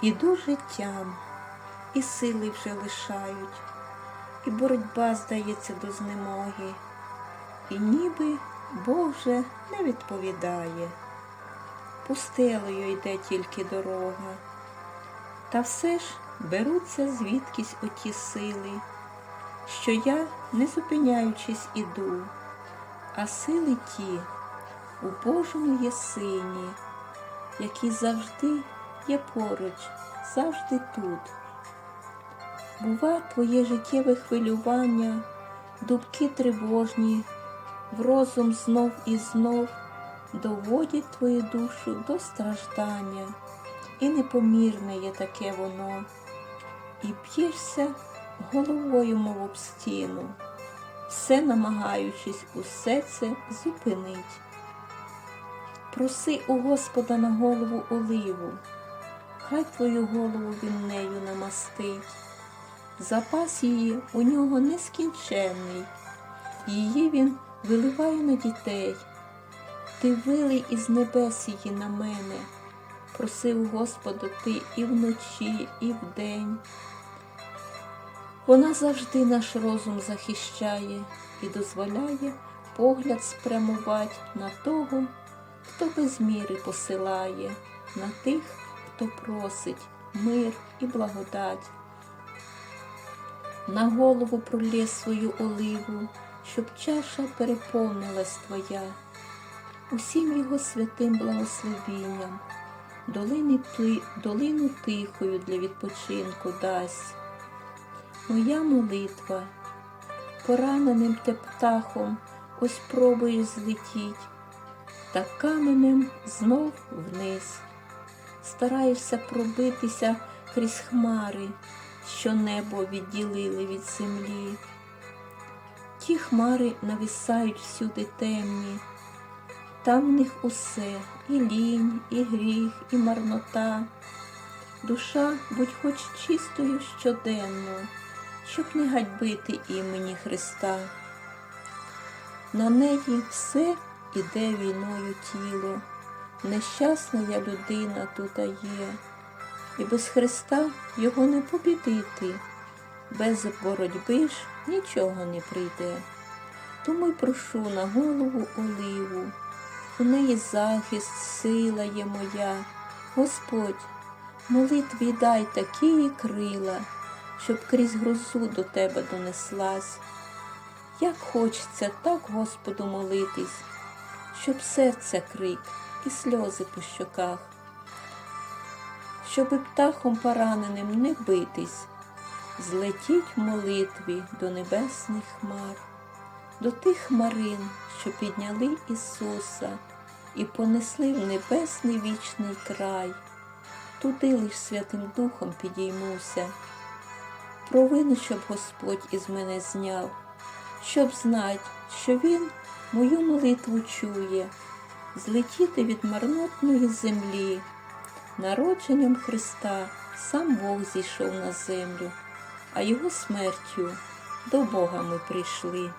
Іду життям, і сили вже лишають, і боротьба здається до знемоги, і ніби Бог вже не відповідає. Пустелею йде тільки дорога, та все ж беруться звідкись оті сили, що я, не зупиняючись, іду, а сили ті у Божому є сині, які завжди є поруч, завжди тут. Бува твоє життєве хвилювання, думки тривожні, в розум знов і знов доводять твою душу до страждання, і непомірне є таке воно, і б'єшся головою, мов об стіну, все намагаючись усе це зупинить. Проси у Господа на голову оливу, хай твою голову він нею намастить. Запас її у нього нескінченний, її він виливає на дітей. Ти вилий із небес її на мене, просив Господа ти і вночі, і вдень. Вона завжди наш розум захищає і дозволяє погляд спрямувати на того, хто без міри посилає, на тих, хто просить мир і благодать. На голову пролє свою оливу, щоб чаша переповнилась твоя, усім його святим благословінням, долини ти, долину тихою для відпочинку дасть. Моя молитва, пораненим те птахом, ось пробуєш злетіть, та каменем знов вниз. Стараєшся пробитися крізь хмари, що небо відділили від землі. Ті хмари нависають всюди темні, там в них усе і лінь, і гріх, і марнота. Душа будь хоч чистою щоденно, щоб не гадьбити імені Христа. На неї все іде війною тіло, нещасна я людина тута є, і без Христа його не побідити, без боротьби ж нічого не прийде. Тому й прошу на голову оливу, у неї захист, сила є моя, Господь, молитві дай такі крила, щоб крізь грозу до тебе донеслась. Як хочеться так Господу молитись, щоб серце крик і сльози по щоках, щоби птахом пораненим не битись, злетіть в молитві до небесних хмар, до тих хмарин, що підняли Ісуса і понесли в небесний вічний край, туди лиш Святим Духом підіймуся. Провину, щоб Господь із мене зняв, щоб знать, що Він мою молитву чує, злетіти від марнотної землі. Народженням Христа сам Бог зійшов на землю, а Його смертю до Бога ми прийшли.